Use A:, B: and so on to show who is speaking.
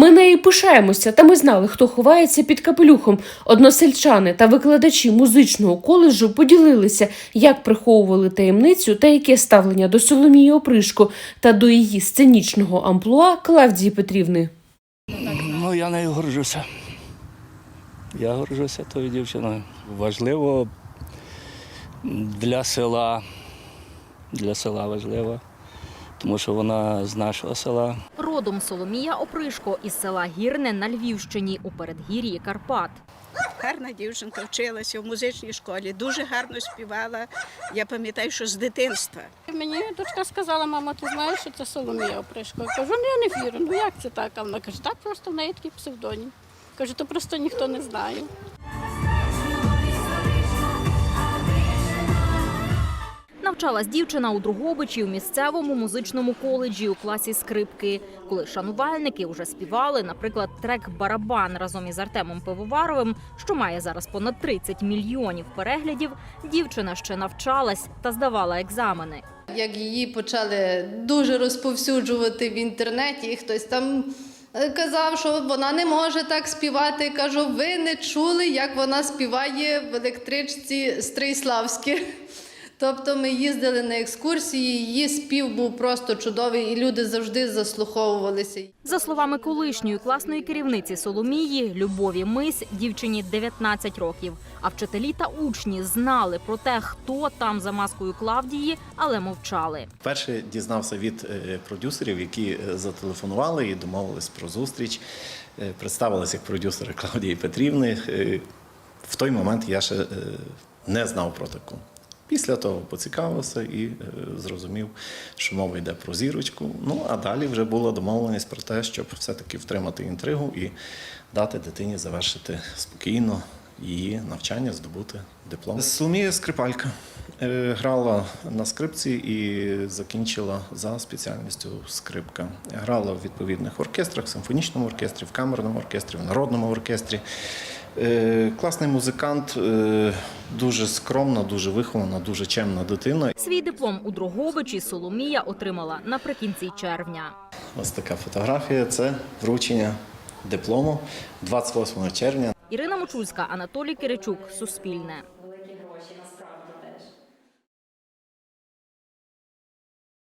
A: Ми нею пишаємося, та ми знали, хто ховається під капелюхом. Односельчани та викладачі музичного коледжу поділилися, як приховували таємницю та яке ставлення до Соломії Опришко та до її сценічного амплуа Клавдії Петрівни.
B: Ну, я нею горжуся. Я горжуся тою дівчиною. Важливо для села. Для села важливо, тому що вона з нашого села.
C: Родом Соломія Опришко із села Гірне на Львівщині у передгір'ї Карпат.
D: Гарна дівчинка вчилася в музичній школі, дуже гарно співала. Я пам'ятаю, що з дитинства.
E: Мені дочка сказала, мама, ти знаєш, що це Соломія Опришко? Я кажу, ну я не вірю, ну як це так? А вона каже, так просто в неї такий псевдонім. Кажу, то просто ніхто не знає.
C: Навчалась дівчина у Другобичі у місцевому музичному коледжі у класі скрипки. Коли шанувальники вже співали, наприклад, трек Барабан разом із Артемом Пивоваровим, що має зараз понад 30 мільйонів переглядів, дівчина ще навчалась та здавала екзамени.
F: Як її почали дуже розповсюджувати в інтернеті, і хтось там е, казав, що вона не може так співати. Кажу, ви не чули, як вона співає в електричці Стрийславське. Тобто ми їздили на екскурсії, її спів був просто чудовий, і люди завжди заслуховувалися.
C: За словами колишньої класної керівниці Соломії Любові Мись, дівчині 19 років. А вчителі та учні знали про те, хто там за маскою Клавдії, але мовчали.
G: Перше дізнався від е, продюсерів, які е, зателефонували і домовились про зустріч. Е, Представилися як продюсери Клавдії Петрівни. В той момент я ще не знав про таку. Після того поцікавився і е, зрозумів, що мова йде про зірочку. Ну а далі вже була домовленість про те, щоб все-таки втримати інтригу і дати дитині завершити спокійно її навчання, здобути диплом. Соломія скрипалька. Е, Грала на скрипці і закінчила за спеціальністю скрипка. Грала в відповідних оркестрах, симфонічному оркестрі, в камерному оркестрі, в народному оркестрі. Е, Класний музикант, е, дуже скромна, дуже вихована, дуже чемна дитина.
C: Свій диплом у Дрогобичі Соломія отримала наприкінці червня.
G: Ось така фотографія. Це вручення диплому 28 червня.
C: Ірина Мочульська, Анатолій Киричук, Суспільне.